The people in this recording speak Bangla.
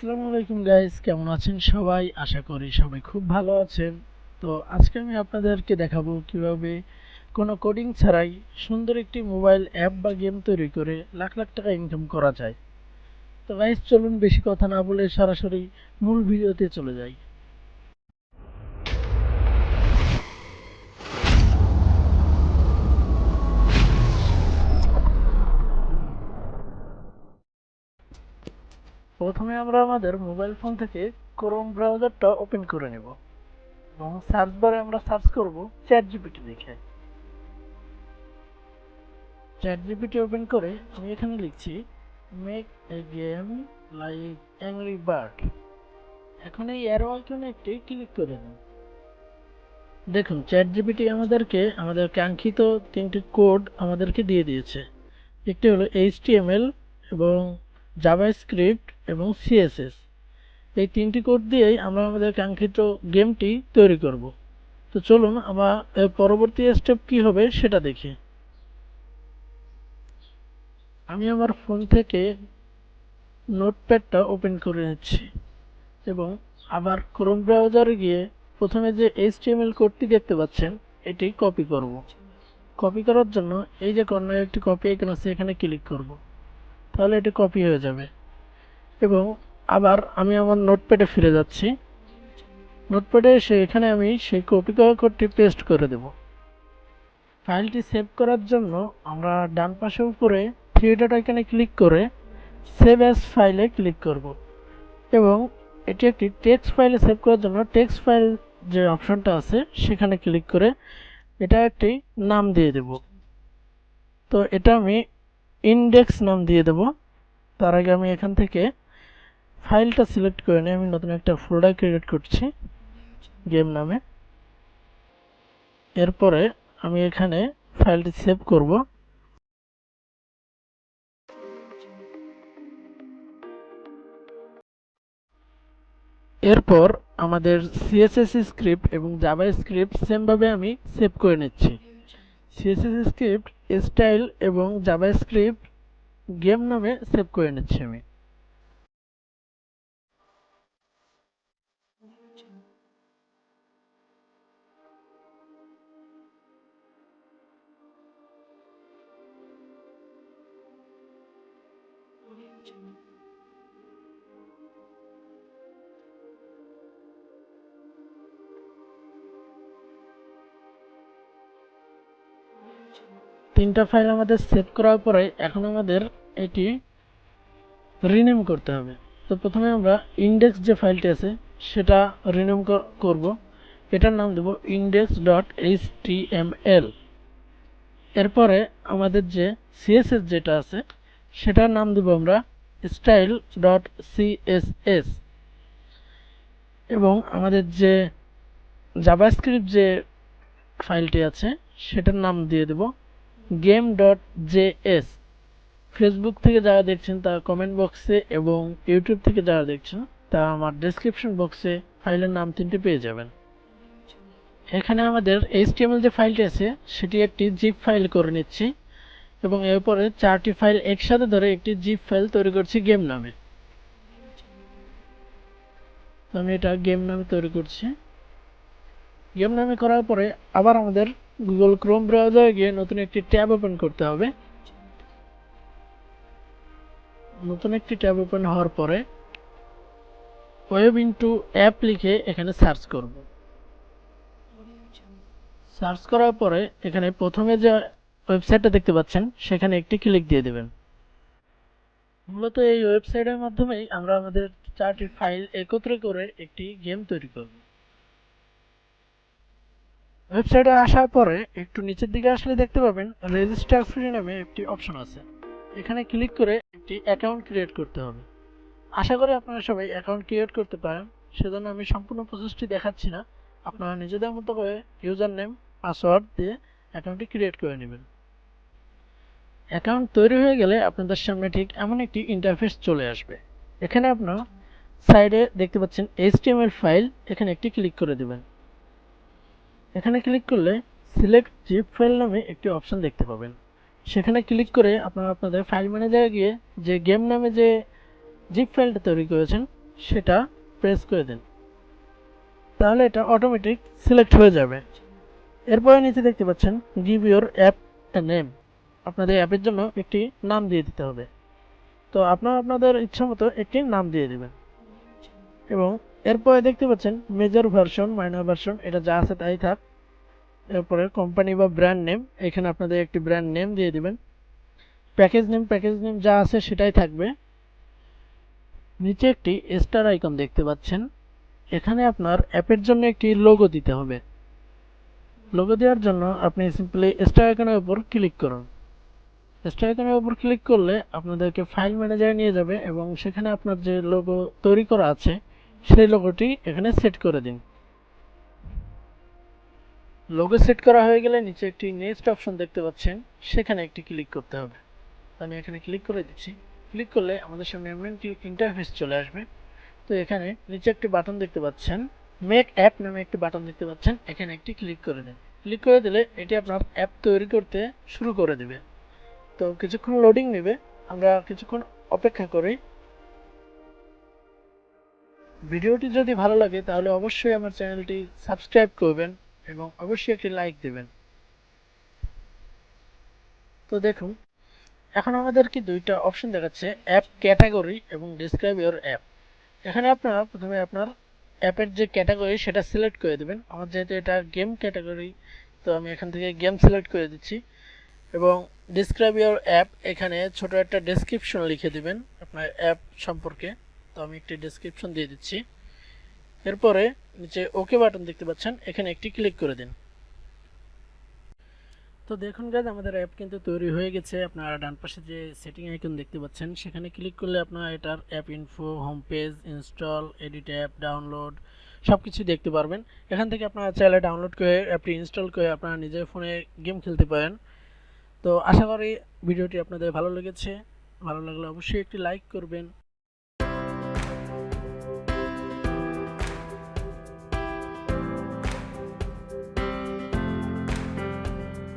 আসসালামু আলাইকুম গাইস কেমন আছেন সবাই? আশা করি সবাই খুব ভালো আছেন। তো আজকে আমি আপনাদেরকে দেখাবো কীভাবে কোনো কোডিং ছাড়াই সুন্দর একটি মোবাইল অ্যাপ বা গেম তৈরি করে লাখ লাখ টাকা ইনকাম করা যায়। তো গাইস চলুন বেশি কথা না বলে সরাসরি মূল ভিডিওতে চলে যাই। প্রথমে আমরা আমাদের মোবাইল ফোন থেকে ক্রোম ব্রাউজারটা ওপেন করে নেব এবং সার্চ বারে আমরা সার্চ করব চ্যাট জিপিটি লিখে চ্যাট জিপিটি ওপেন করে আমি এখানে লিখছি make a game like angry bird এখন এই অ্যারো আইকনে একটি ক্লিক করে দিন। দেখুন চ্যাট জিপিটি আমাদেরকে, আমাদের কাঙ্ক্ষিত তিনটি কোড আমাদেরকে দিয়ে দিয়েছে। একটি হলো এইচটিএমএল এবং জাভাস্ক্রিপ্ট এবং সিএসএস এই তিনটি কোড দিয়েই আমরা আমাদের কাঙ্ক্ষিত গেমটি তৈরি করব। তো চলুন, আমরা এর পরবর্তী স্টেপ কি হবে সেটা দেখি। আমি আমার ফোন থেকে নোটপ্যাডটা ওপেন করে নিচ্ছি এবং আবার ক্রোম ব্রাউজারে গিয়ে প্রথমে যে এইচটিএমএল কোডটি দেখতে পাচ্ছেন, এটি কপি করব। কপি করার জন্য এই যে কর্নারে একটি কপি আইকন আছে, এখানে ক্লিক করব। তাহলে এটি কপি হয়ে যাবে। এবং আবার আমি আমার নোটপ্যাডে ফিরে যাচ্ছি। নোটপ্যাডে এসে এখানে আমি সেই কপি করা কোডটি পেস্ট করে দেব। ফাইলটি সেভ করার জন্য আমরা ডান পাশে উপরে থ্রি ডট আইকনে ক্লিক করে সেভ অ্যাজ ফাইলে ক্লিক করব। এবং এটি একটি টেক্সট ফাইলে সেভ করার জন্য টেক্সট ফাইল যে অপশনটা আছে সেখানে ক্লিক করে এটা একটি নাম দিয়ে দেব। তো এটা আমি ইন্ডেক্স নাম দিয়ে দেব। তার আগে আমি এখান থেকে ফাইলটা সিলেক্ট করে নিয়ে আমি নতুন একটা ফোল্ডার ক্রিয়েট করছি গেম নামে। এরপরে আমি এখানে ফাইলটি সেভ করব। এরপর আমাদের সিএসএস স্ক্রিপ্ট এবং জাভা স্ক্রিপ্ট সেমভাবে আমি সেভ করে নিচ্ছি। সিএসএস স্ক্রিপ্ট স্টাইল এবং জাভা স্ক্রিপ্ট গেম নামে সেভ করে নিচ্ছি আমি। তিনটা ফাইল আমাদের সেভ করার পরে এখন আমাদের এটি রিনেম করতে হবে। তো প্রথমে আমরা ইন্ডেক্স যে ফাইলটি আছে, সেটা রিনেম করব। এটার নাম দেব index dot H T M L এরপরে আমাদের যে সিএসএস যেটা আছে, সেটার নাম দেব আমরা স্টাইল ডট সিএসএস এবং আমাদের যে জাভাস্ক্রিপ্ট যে ফাইলটি আছে, সেটার নাম দিয়ে দেব game dot J S Facebook থেকে যারা দেখছেন, তারা কমেন্ট বক্সে এবং ইউটিউব থেকে যারা দেখছেন তা আমার ডেসক্রিপশন বক্সে ফাইলের নাম তিনটে পেয়ে যাবেন। এখানে আমাদের এইচটিএমএল যে ফাইলটি আছে, সেটি একটি জিপ ফাইল করে নিচ্ছি এবং এরপরে চারটি ফাইল একসাথে ধরে একটি জিপ ফাইল তৈরি করছি গেম নামে। আমি এটা গেম নামে তৈরি করছি। গেম নামে করার পরে আবার আমাদের গুগল ক্রোম ব্রাউজারে গিয়ে নতুন একটি ট্যাব ওপেন করতে হবে। নতুন একটি ট্যাব ওপেন হওয়ার পরে ওয়েব ইনটু অ্যাপ লিখে এখানে সার্চ করব। সার্চ করার পরে এখানে প্রথমে যে ওয়েবসাইটটা দেখতে পাচ্ছেন, সেখানে একটি ক্লিক দিয়ে দেবেন। মূলত এই ওয়েবসাইটের মাধ্যমেই আমরা আমাদের চারটি ফাইল একত্রে করে একটি গেম তৈরি করব। ওয়েবসাইটে আসার পরে একটু নিচের দিকে আসলে দেখতে পাবেন রেজিস্টার ফ্রি নামে একটি অপশন আছে। এখানে ক্লিক করে একটি অ্যাকাউন্ট ক্রিয়েট করতে হবে। আশা করি আপনারা সবাই অ্যাকাউন্ট ক্রিয়েট করতে পারেন। সেজন্য আমি সম্পূর্ণ প্রসেসটি দেখাচ্ছি না। আপনারা নিজেদের মতো করে ইউজার নেম পাসওয়ার্ড দিয়ে অ্যাকাউন্টটি ক্রিয়েট করে নেবেন। অ্যাকাউন্ট তৈরি হয়ে গেলে আপনাদের সামনে ঠিক এমন একটি ইন্টারফেস চলে আসবে। এখানে আপনারা সাইডে দেখতে পাচ্ছেন এইচটিএমএল ফাইল এখানে একটি ক্লিক করে দেবেন। এখানে ক্লিক করলে সিলেক্ট জিপ ফাইল নামে একটি অপশন দেখতে পাবেন। সেখানে ক্লিক করে আপনারা আপনাদের ফাইল ম্যানেজারে গিয়ে যে গেম নামে যে জিপ ফাইলটা তৈরি করেছেন, সেটা প্রেস করে দিন। তাহলে এটা অটোমেটিক সিলেক্ট হয়ে যাবে। এরপরে নিচে দেখতে পাচ্ছেন give your app a name আপনাদের অ্যাপের জন্য একটি নাম দিয়ে দিতে হবে। তো আপনারা আপনাদের ইচ্ছা মতো একটি নাম দিয়ে দেবেন। এবং এরপরে দেখতে পাচ্ছেন মেজর ভার্সন মাইনর ভার্সন এটা যা আছে তাই থাক। এরপরে কোম্পানি বা ব্র্যান্ড নেম এখানে আপনাদের একটি ব্র্যান্ড নেম দিয়ে দিবেন। প্যাকেজ নেম প্যাকেজ নেম যা আছে সেটাই থাকবে। নিচে একটি স্টার আইকন দেখতে পাচ্ছেন। এখানে আপনার অ্যাপের জন্য একটি লোগো দিতে হবে। লোগো দেওয়ার জন্য আপনি সিম্পলি স্টার আইকনের উপর ক্লিক করুন। স্টার আইকনের উপর ক্লিক করলে আপনাদেরকে ফাইল ম্যানেজারে নিয়ে যাবে এবং সেখানে আপনার যে লোগো তৈরি করা আছে সেই লোগোটি এখানে সেট করে দিন। লোগো সেট করা হয়ে গেলে নিচে একটি নেক্সট অপশন দেখতে পাচ্ছেন। সেখানে একটি ক্লিক করতে হবে। আমি এখানে ক্লিক করে দিচ্ছি। ক্লিক করলে আমাদের সামনে এমন একটি ইন্টারফেস চলে আসবে। তো এখানে নিচে একটি বাটন দেখতে পাচ্ছেন। মেক অ্যাপ নামে একটি বাটন দেখতে পাচ্ছেন। এখানে একটি ক্লিক করে দিন। ক্লিক করে দিলে এটি আপনার অ্যাপ তৈরি করতে শুরু করে দেবে। তো কিছুক্ষণ লোডিং নেবে। আমরা কিছুক্ষণ অপেক্ষা করি। ভিডিওটি যদি ভালো লাগে, তাহলে অবশ্যই আমার চ্যানেলটি সাবস্ক্রাইব করবেন এবং অবশ্যই একটি লাইক দেবেন। তো দেখুন, এখন আমাদের কি দুইটা অপশন দেখাচ্ছে, অ্যাপ ক্যাটাগরি এবং ডিসক্রাইব ইউর অ্যাপ। এখানে আপনারা প্রথমে আপনার অ্যাপের যে ক্যাটাগরি, সেটা সিলেক্ট করে দেবেন। আমার যেহেতু এটা গেম ক্যাটাগরি, তো আমি এখান থেকে গেম সিলেক্ট করে দিচ্ছি। এবং ডিসক্রাইব ইউর অ্যাপ, এখানে ছোট একটা ডেসক্রিপশন লিখে দিবেন আপনার অ্যাপ সম্পর্কে। আমি একটি ডেসক্রিপশন দিয়ে দিচ্ছি। এরপরে নিচে ওকে বাটন দেখতে পাচ্ছেন, এখানে একটি ক্লিক করে দিন। তো দেখুন গাছ আমাদের অ্যাপ কিন্তু তৈরি হয়ে গেছে। আপনারা ডান পাশে যে সেটিং আইকন দেখতে পাচ্ছেন, সেখানে ক্লিক করলে আপনারা এটার app info home page install edit app download সব কিছু দেখতে পারবেন। এখান থেকে আপনারা চাইলে ডাউনলোড করে অ্যাপটি ইনস্টল করে আপনারা নিজের ফোনে গেম খেলতে পারেন। তো আশা করি ভিডিওটি আপনাদের ভালো লেগেছে। ভালো লাগলে অবশ্যই একটি লাইক করবেন।